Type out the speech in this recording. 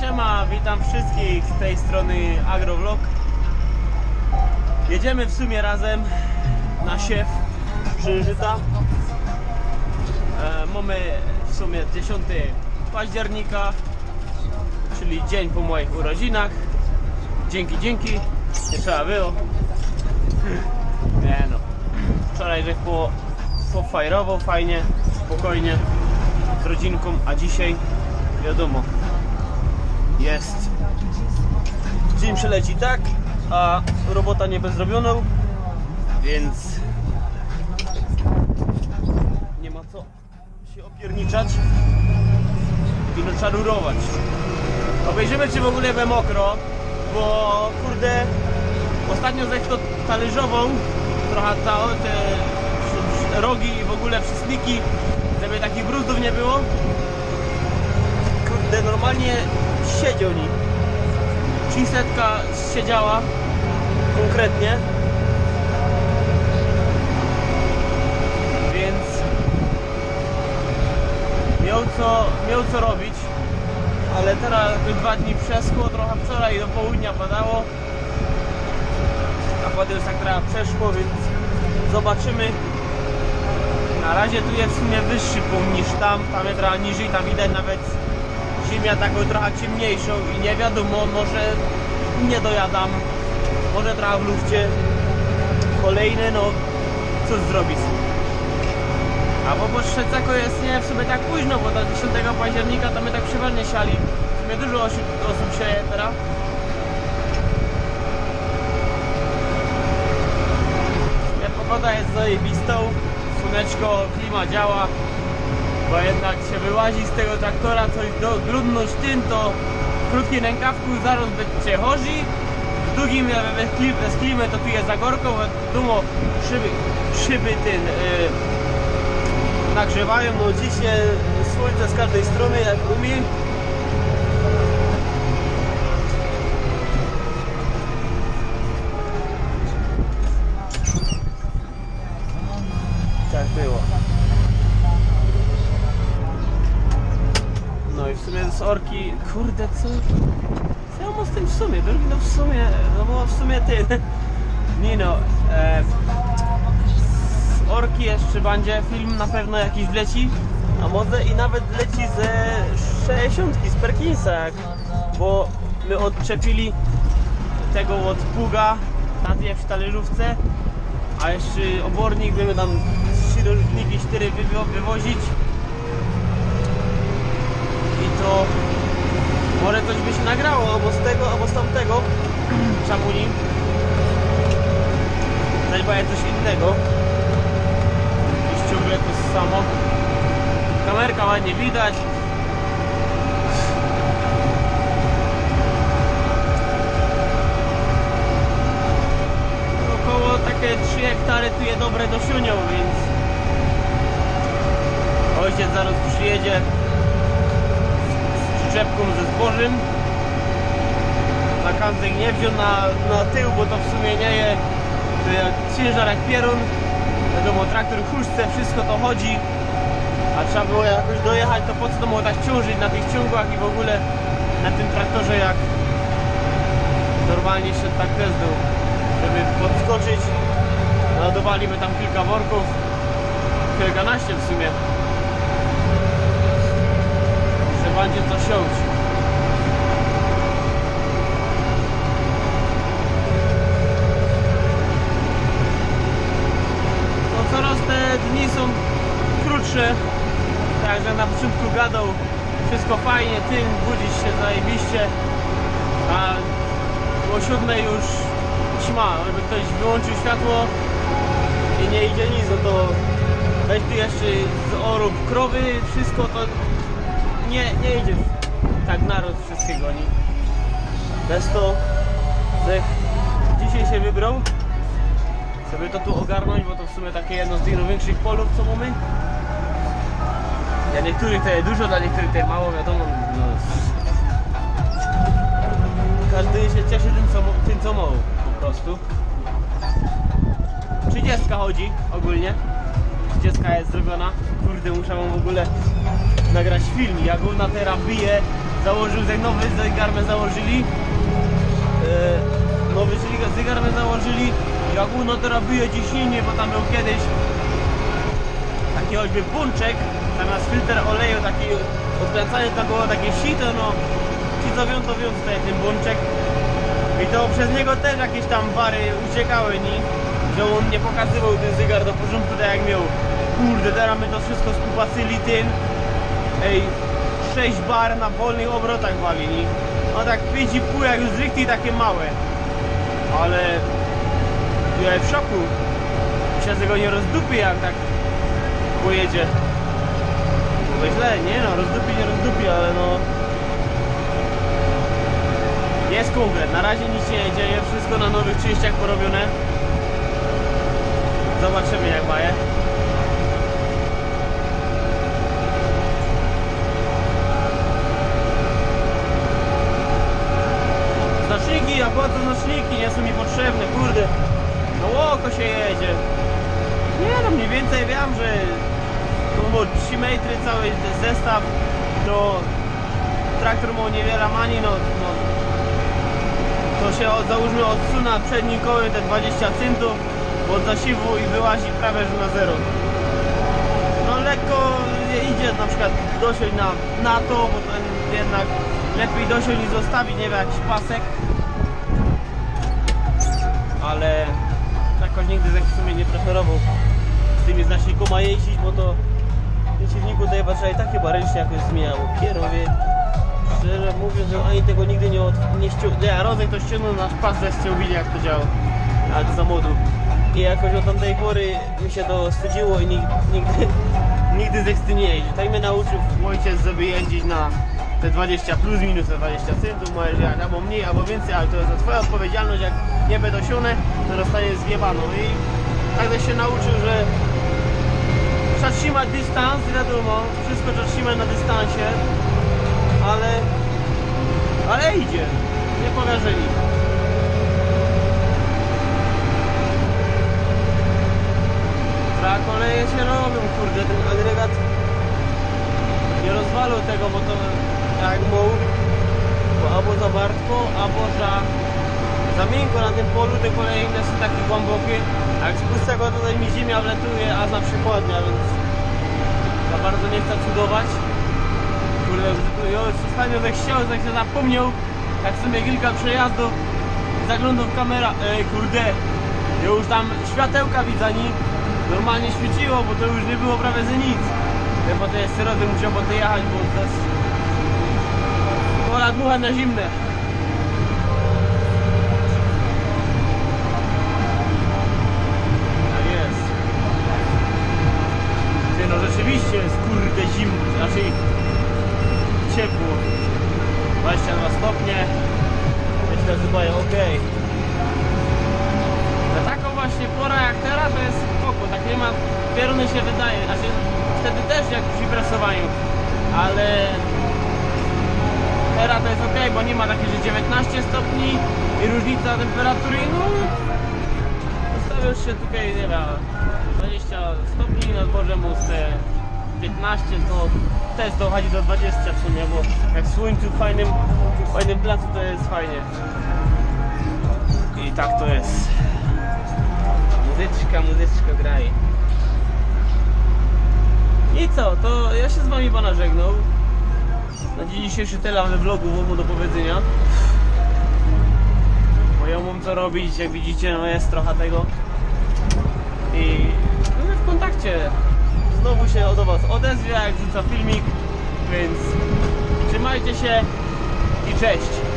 siema, witam wszystkich z tej strony Agrovlog. Jedziemy w sumie razem na siew księżyca. E, mamy w sumie 10 października, czyli dzień po moich urodzinach. Dzięki, dzięki. Nie trzeba było. Nie no. Wczoraj żech po, pofajrował fajnie, spokojnie z rodzinką, a dzisiaj wiadomo jest. Dzień przeleci tak, a robota nie bez zrobioną, więc nie ma co się opierniczać i no trzeba rurować. Obejrzymy czy w ogóle we mokro, bo kurde ostatnio zech to talerzową trochę ta, te rogi i w ogóle przysniki, żeby takich brudów nie było. Kurde, normalnie siedział nim. 300 siedziała konkretnie. Więc miał co, miał co robić. Ale teraz dwa dni przeschło, trochę wczoraj do południa padało. A potem już tak trochę przeszło, więc zobaczymy. Na razie tu jest w sumie wyższy punkt niż tam, tam jest trochę niżej, tam widać nawet ziemia taką trochę ciemniejszą i nie wiadomo, może nie dojadam, może trochę w lufcie. Kolejne, no cóż zrobić. A bo po Szczecako jest nie w sumie tak późno, bo do 10 października to my tak przeważnie siali. W sumie dużo osób, osób sieje teraz. Nie, Pogoda jest zajebistą, słoneczko, klima działa, bo jednak się wyłazi z tego traktora coś do grudność tym, to w krótkim rękawku zaraz będzie chodzi, w długim e, bez klim- bez klimy to tu jest za gorką, dumo szyby, szyby ten yy, nagrzewają, no ciśnie słońce z każdej strony jak umie. Z orki, kurde, co? Co ja mam z tym w sumie? Drugi no w sumie, no bo w sumie ty. Nino, e, z orki jeszcze będzie film na pewno jakiś wleci, a może i nawet leci ze 60 z Perkinsa, bo my odczepili tego od pługa na w talerzówce, a jeszcze obornik będziemy tam trzy różniki, cztery wywo- wywozić i to może coś by się nagrało albo z tego, albo z tamtego. Czamuni. Też będzie coś innego. I ciągle to samo kamerka ładnie widać. Około takie 3 hektary tu jest dobre do siunią, więc ojciec zaraz przyjedzie przyczepką ze zbożem. Na kantek nie wziął na, na tył, bo to w sumie nie jest ciężar jak pierun. Wiadomo, traktor w chuszce, wszystko to chodzi. A trzeba było jakoś dojechać, to po co to było tak ciążyć na tych ciągłach i w ogóle na tym traktorze jak normalnie szedł tak był, żeby podskoczyć. Naładowaliśmy tam kilka worków, kilkanaście w sumie. że będzie to siąść. No coraz te dni są krótsze, także na początku gadał wszystko fajnie, tym budzić się zajebiście, a o siódmej już ćma, żeby ktoś wyłączył światło i nie idzie nic, no to weź tu jeszcze z orób krowy, wszystko to nie, nie idzie tak naród wszystkiego, nie? Bez to dzisiaj się wybrał, żeby to tu ogarnąć, bo to w sumie takie jedno z tych największych polów, co mamy. Dla niektórych to jest dużo, dla niektórych to jest mało, wiadomo. No. Każdy się cieszy tym, co, tym, co ma, po prostu. 30 chodzi ogólnie. 30 jest zrobiona. Kurde, muszę w ogóle nagrać film. Jak ona teraz bije, założył, nowy zegar my założyli. E, nowy zegar- my założyli. Jak uno teraz bije ciśnienie, bo tam był kiedyś taki choćby punczek, zamiast filtr oleju taki odkręcany to było takie sito, no ci co wią to wią tutaj ten bączek i to przez niego też jakieś tam wary uciekały, nie? Że on nie pokazywał ten zegar do porządku tak jak miał. Kurde, teraz my to wszystko skupacyli tym. Ej, 6 bar na wolnych obrotach wali, nie? No tak 5,5 jak już zwykli takie małe. Ale ja w szoku. Się tego nie rozdupi jak tak pojedzie. Bo źle, nie no, rozdupi, nie rozdupi, ale no... Jest konkret, na razie nic się nie dzieje, wszystko na nowych czyściach porobione. Zobaczymy jak maje. Znaczniki, a znaczniki? Nie są mi potrzebne, kurde. No łoko się jedzie. Nie no, mniej więcej wiem, że to było 3 metry cały zestaw, to traktor ma niewiele mani, no, no to się od, załóżmy odsuna przednim kołem te 20 centów od zasiewu i wyłazi prawie że na zero. No lekko idzie na przykład dosiąść na, na to, bo to jednak lepiej dosiąść niż zostawić, nie wiem, jakiś pasek. Ale jakoś nigdy tak w sumie nie preferował z tymi znacznikoma jeździć, bo to w silniku trzeba i tak chyba ręcznie jakoś zmieniało. Kierowie, szczerze mówiąc, że ani tego nigdy nie, od, nie ściągnął. Nie, Rozek to ściągnął nasz pas ze widzieli jak to działa. Z samochodu. I jakoś od tamtej pory mi się to wstydziło i nigdy, nigdy, nigdy z nie jeździł. Tak mnie nauczył ojciec, żeby jeździć na te 20 plus minus te 20 centów, możesz jechać albo mniej, albo więcej, ale to jest twoja odpowiedzialność, jak nie będą sione, to dostaniesz zjebano. I tak się nauczył, że trzeba trzymać dystans, wiadomo, wszystko trzeba trzymać na dystansie, ale, ale idzie, nie porażeli. Tra koleje się robią, kurde, ten agregat nie rozwalał tego, bo to jak mógł, bo albo za wartko, albo za, za miękko na tym polu, te koleje inne są takie głębokie, a jak z pustego tutaj mi ziemia wletuje, a na przykładnia, więc za bardzo nie chcę cudować. Kurde, już ostatnio tak chciał, tak się zapomniał, jak w sumie kilka przejazdów zaglądał w kamera, ej kurde, już tam światełka widzę, nie? Normalnie świeciło, bo to już nie było prawie że nic. Ja po tej syrody musiał po tej jechać, bo to jest... Pola dmucha na zimne. Tak jest. Ty no rzeczywiście jest kurde zimno, znaczy ciepło. 22 stopnie. Myślę, że mają ok. Na taką właśnie porę jak teraz to jest spoko, tak nie ma, pioruny się wydaje, znaczy wtedy też jak przy presowaniu, ale teraz to jest ok, bo nie ma takiej, że 19 stopni i różnica temperatury, no ustawiasz się tutaj, nie wiem, 20 stopni, na dworze mu te 15, to też dochodzi do 20 w sumie, bo jak w słońcu fajnym, fajnym placu to jest fajnie. I tak to jest. Muzyczka, muzyczka graj. I co, to ja się z wami pana żegnał. Na dzień dzisiejszy tyle mamy vlogu mam do powiedzenia. Bo ja mam co robić, jak widzicie, no jest trochę tego. I no, w kontakcie. Znowu się do was odezwie, jak wrzuca filmik. Więc trzymajcie się i cześć.